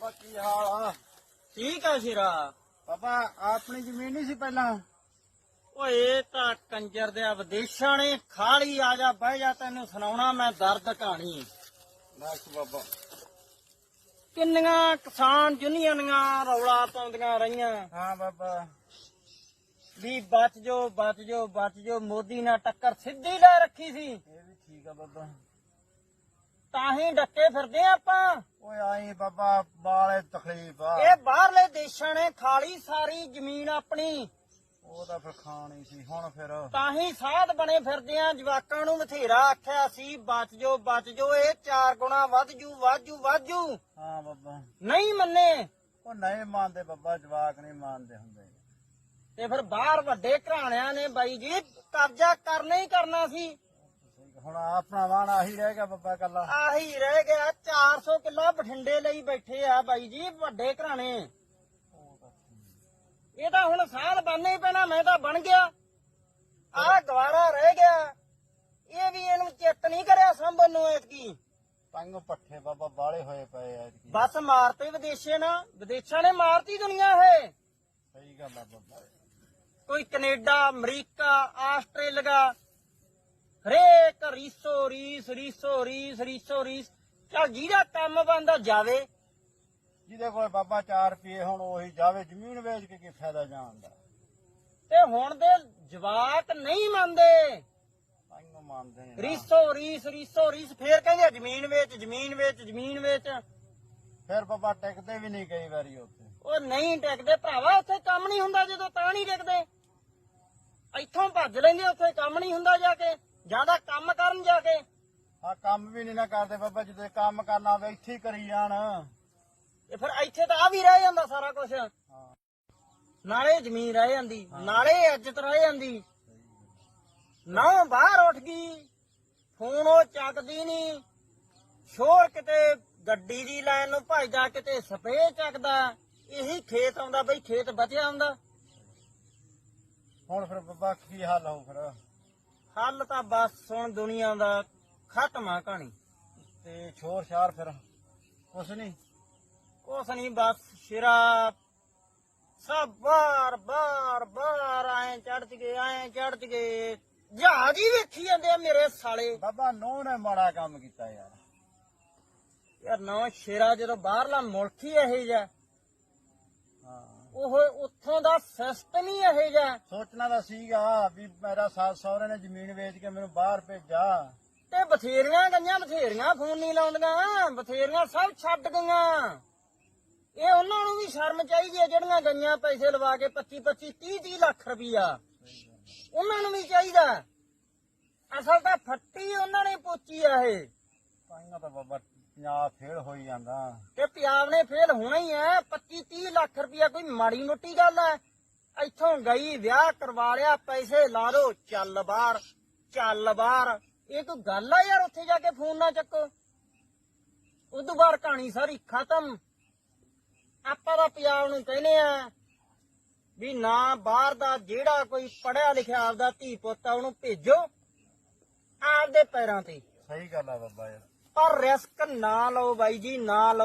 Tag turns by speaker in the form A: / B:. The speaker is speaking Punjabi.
A: ਬਾਬਾ ਕੀ ਹਾਲ ਆ?
B: ਠੀਕ ਆ ਸ਼ੇਰਾ।
A: ਬਾਬਾ ਆਪਣੀ ਜ਼ਮੀਨ ਨਹੀਂ ਸੀ ਪਹਿਲਾਂ?
B: ਓਏ ਤਾਂ ਕੰਜਰ ਦੇ ਵਿਦੇਸ਼ਾਂ ਨੇ। ਖਾਲੀ ਆ ਜਾ ਬਹਿ ਜਾ ਤੈਨੂੰ ਸੁਣਾਉਣਾ ਮੈਂ ਦਰਦ ਕਹਾਣੀ।
A: ਦੱਸ ਬਾਬਾ।
B: ਕਿੰਨੀਆਂ ਕਿਸਾਨ ਯੂਨੀਅਨਾਂ ਰੌਲਾ ਪਾਉਂਦੀਆਂ ਰਹੀਆਂ।
A: ਹਾਂ ਬਾਬਾ।
B: ਵੀ ਬਚ ਜੋ ਬਚ ਜੋ ਬਚ ਜੋ। ਮੋਦੀ ਨਾਲ ਟੱਕਰ ਸਿੱਧੀ ਲੈ ਰੱਖੀ ਸੀ।
A: ਇਹ ਵੀ ਠੀਕ ਆ ਬਾਬਾ।
B: ਤਾਂ ਹੀ ਡੱਕੇ ਫਿਰਦੇ ਆਂ ਆਪਾਂ।
A: ਓਏ ਆਈ ਬਾਬਾ ਬਾਲੇ ਤਕਲੀਫ ਆ।
B: ਇਹ ਬਾਹਰਲੇ ਦੇਸ਼ਾਂ ਨੇ ਖਾਲੀ ਸਾਰੀ ਜ਼ਮੀਨ ਆਪਣੀ।
A: ਉਹ ਤਾਂ ਫਿਰ ਖਾਣੀ ਸੀ ਹੁਣ ਫਿਰ।
B: ਤਾਂ ਹੀ ਸਾਧ ਬਣੇ ਫਿਰਦੇ ਆਂ ਜਵਾਕਾਂ ਨੂੰ ਬਥੇਰਾ ਆਖਿਆ ਸੀ ਬਚ ਜੋ ਬਚ ਜੋ ਇਹ ਚਾਰ ਗੁਣਾ ਵੱਧ ਜੂ ਵਾਜੂ ਵਾਜੂ
A: ਹਾਂ ਬਾਬਾ।
B: ਨਹੀਂ ਮੰਨੇ।
A: ਉਹ ਨਹੀਂ ਮੰਨਦੇ ਬਾਬਾ ਜਵਾਕ ਨਹੀਂ ਮੰਨਦੇ ਹੁੰਦੇ।
B: ਤੇ ਫਿਰ ਬਾਹਰ ਵੱਡੇ ਘਰਾਣਿਆਂ ਨੇ ਬਾਈ ਜੀ ਕਬਜ਼ਾ ਕਰਨਾ ਹੀ ਕਰਨਾ ਸੀ।
A: ਠੀਕ ਆ, ਹੁਣ ਆਪਣਾ ਵਾਣ ਆਹੀ ਰਹਿ ਗਿਆ ਬਾਬਾ ਕੱਲਾ
B: ਆਹੀ ਰਹਿ ਗਿਆ 400 ਕਿੱਲਾ ਬਠਿੰਡੇ ਲਈ ਬੈਠੇ ਆ ਬਾਈ ਜੀ ਵੱਡੇ ਘਰਾਣੇ। ਇਹ ਤਾਂ ਹੁਣ ਸਾਧ ਬਣਨਾ ਹੀ ਪੈਣਾ ਮੈਂ ਤਾਂ ਬਣ ਗਿਆ। ਆਹ ਗਵਾਰਾ ਰਹਿ ਗਿਆ। ਇਹ ਵੀ ਇਹਨੂੰ ਚਿੱਤ ਨਹੀਂ ਕਰਿਆ ਸੰਭਨ ਨੂੰ ਐਤਕੀ।
A: ਪੰਗ ਪੱਠੇ ਬਾਬਾ ਬਾਲੇ ਹੋਏ ਪਏ ਆ ਐਤਕੀ।
B: ਬਸ ਮਾਰਤੇ ਵਿਦੇਸ਼ੇ ਨਾ ਵਿਦੇਸ਼ਾਂ ਨੇ ਮਾਰਤੀ ਦੁਨੀਆ ਹੈ
A: ਸਹੀ ਗੱਲ ਆ ਬਾਬਾ।
B: ਕੋਈ ਕੈਨੇਡਾ ਅਮਰੀਕਾ ਆਸਟ੍ਰੇਲੀਆ ਹਰੇਕ ਰੀਸੋ ਰੀਸ ਰੀਸੋ ਰੀਸ ਰੀਸੋ ਰੀਸ। ਚੱਲ ਜਿਹਦਾ ਕੰਮ ਬੰਦਾ ਜਾਵੇ।
A: ਜਿਹਦੇ ਕੋਲ ਬਾਬਾ 4 ਰੁਪਏ ਹੁਣ ਉਹੀ ਜਾਵੇ ਜ਼ਮੀਨ ਵੇਚ ਕੇ ਕੀ ਫਾਇਦਾ ਜਾਣ ਦਾ
B: ਤੇ ਹੁਣ ਦੇ ਜਵਾਕ ਨਹੀਂ ਮੰਨਦੇ।
A: ਪੰਗ ਮੰਨਦੇ ਨੇ ਨਾ।
B: ਰੀਸੋ ਰੀਸ ਰੀਸੋ ਰੀਸ ਫੇਰ ਕਹਿੰਦੇ ਜ਼ਮੀਨ ਵੇਚ ਜ਼ਮੀਨ ਵੇਚ ਜ਼ਮੀਨ ਵੇਚ।
A: ਫਿਰ ਬਾਬਾ ਟਿਕਦੇ ਵੀ ਨਹੀਂ ਕਈ ਵਾਰੀ ਉੱਥੇ।
B: ਉਹ ਨਹੀਂ ਟਿਕਦੇ ਭਰਾਵਾ ਉੱਥੇ ਕੰਮ ਨਹੀਂ ਹੁੰਦਾ ਜਦੋਂ ਤਾਂ ਨਹੀਂ ਟਿਕਦੇ। ਇੱਥੋਂ ਭੱਜ ਲੈਂਦੇ ਉੱਥੇ ਕੰਮ ਨਹੀਂ ਹੁੰਦਾ ਜਾ ਕੇ। ਜ਼ਿਆਦਾ ਕੰਮ ਕਰਨ ਜਾ ਕੇ।
A: ਆ ਕੰਮ ਵੀ ਨਹੀਂ ਨਾ ਕਰਦੇ ਬਾਬਾ ਜਦੋਂ ਇਹ ਕੰਮ ਕਰਨਾ ਹੋਵੇ ਇੱਥੇ ਹੀ ਕਰੀ ਜਾਣ।
B: ਤੇ ਫਿਰ ਇੱਥੇ ਤਾਂ ਆ ਵੀ ਰਹਿ ਜਾਂਦਾ ਸਾਰਾ ਕੁਝ ਨਾਲੇ ਜ਼ਮੀਨ ਰਹਿ ਜਾਂਦੀ ਨਾਲੇ ਇੱਜ਼ਤ ਰਹਿ ਜਾਂਦੀ। ਨਾ ਬਾਹਰ ਉੱਠ ਗਈ ਫੋਨ ਉਹ ਚੱਕਦੀ ਨਹੀਂ ਸ਼ੋਰ ਕਿਤੇ ਗੱਡੀ ਦੀ ਲਾਈਨ ਨੂੰ ਭਜਦਾ ਕਿਤੇ ਸਪਰੇਅ ਚੱਕਦਾ। ਇਹੀ ਖੇਤ ਆਉਂਦਾ ਬਈ ਖੇਤ ਬਚਿਆ ਹੁੰਦਾ।
A: ਹੁਣ ਫਿਰ ਬਾਬਾ ਕੀ ਹੱਲ ਹੋਊ ਫਿਰ?
B: ਹੱਲ ਤਾਂ ਬਸ ਹੁਣ ਦੁਨੀਆ ਦਾ ਖਤਮ ਆ ਕਹਾਣੀ।
A: ਤੇ ਛੋਰ ਛਾਰ ਫਿਰ। ਕੁਛ ਨਹੀਂ।
B: ਕੁਛ ਨਹੀਂ ਬਸ ਸ਼ਿਰਾ। ਸਭ ਬਾਰ ਬਾਰ ਬਾਰ ਐ ਚੜ ਗਏ ਐ ਚੜ ਗਏ ਜਹਾਜ਼ ਹੀ ਵੇਖੀ ਜਾਂਦੇ ਆ ਮੇਰੇ ਸਾਲੇ।
A: ਬਾਬਾ ਨੋ ਨੇ ਮਾੜਾ ਕੰਮ ਕੀਤਾ ਯਾਰ।
B: ਯਾਰ ਨਾ ਸ਼ੇਰਾ ਜਦੋਂ ਬਾਹਰਲਾ ਮੁਲਕ ਹੀ ਇਹੋ ਜਿਹਾ।
A: ਹਾਂ
B: ਉਹ ਉੱਥੋਂ ਦਾ ਸਿਸਟਮ ਹੀ ਇਹੋ ਜਿਹਾ।
A: ਸੋਚਣਾ ਤਾਂ ਸੀਗਾ ਵੀ ਮੇਰਾ ਸੱਸ ਸਹੁਰੇ ਨੇ ਜ਼ਮੀਨ ਵੇਚ ਕੇ ਮੈਨੂੰ ਬਾਹਰ ਭੇਜਾ
B: ਤੇ ਬਥੇਰੀਆਂ ਗਈਆਂ ਬਥੇਰੀਆਂ ਫੋਨ ਨਹੀਂ ਲਾਉਂਦੀਆਂ ਬਥੇਰੀਆਂ ਸਭ ਛੱਡ ਗਈਆਂ। ਇਹ ਉਹਨਾਂ ਨੂੰ ਵੀ ਸ਼ਰਮ ਚਾਹੀਦੀ ਹੈ ਜਿਹੜੀਆਂ ਗਈਆਂ ਪੈਸੇ ਲਵਾ ਕੇ 25 25 30 30 ਲੱਖ ਰੁਪਈਆ। ਉਹਨਾਂ ਨੂੰ ਵੀ ਚਾਹੀਦਾ। ਅਸਲ ਤਾਂ ਫੱਟੀ ਉਹਨਾਂ ਨੇ ਪੋਚੀ ਆ ਇਹ।
A: ਤਾਂ ਬਾਬਾ ਪੰਜਾਬ ਫੇਲ ਹੋਈ ਜਾਂਦਾ।
B: ਤੇ ਪੰਜਾਬ ਨੇ ਫੇਲ ਹੋਣਾ ਹੀ ਹੈ 25 30 ਲੱਖ ਰੁਪਇਆ ਕੋਈ ਮਾੜੀ ਮੋਟੀ ਗੱਲ ਹੈ। ਇੱਥੋਂ ਗਈ ਵਿਆਹ ਕਰਵਾ ਲਿਆ ਪੈਸੇ ਲਾ ਲੋ ਚੱਲ ਬਾਹਰ ਚੱਲ ਬਾਹਰ। ਇਹ ਕੋਈ ਗੱਲ ਆ ਯਾਰ ਉੱਥੇ ਜਾ ਕੇ ਫੋਨ ਨਾ ਚੱਕੋ। ਉਦੋਂ ਬਾਅਦ ਕਹਾਣੀ ਸਾਰੀ ਖਤਮ। ਆਪਾਂ ਦਾ ਪੰਜਾਬ ਨੂੰ ਕਹਿੰਦੇ ਆ ਵੀ ਨਾ ਬਾਹਰ ਦਾ ਜਿਹੜਾ ਕੋਈ ਪੜਿਆ ਲਿਖਿਆ ਆਪਦਾ ਧੀ ਪੁੱਤ ਆ ਉਹਨੂੰ ਭੇਜੋ ਆਪਦੇ ਪੈਰਾਂ ਤੇ।
A: ਸਹੀ ਗੱਲ ਆ ਬਾਬਾ ਯਾਰ।
B: ਪਰ ਰਿਸਕ ਨਾ ਲਓ ਬਾਈ ਜੀ ਨਾ ਲਓ।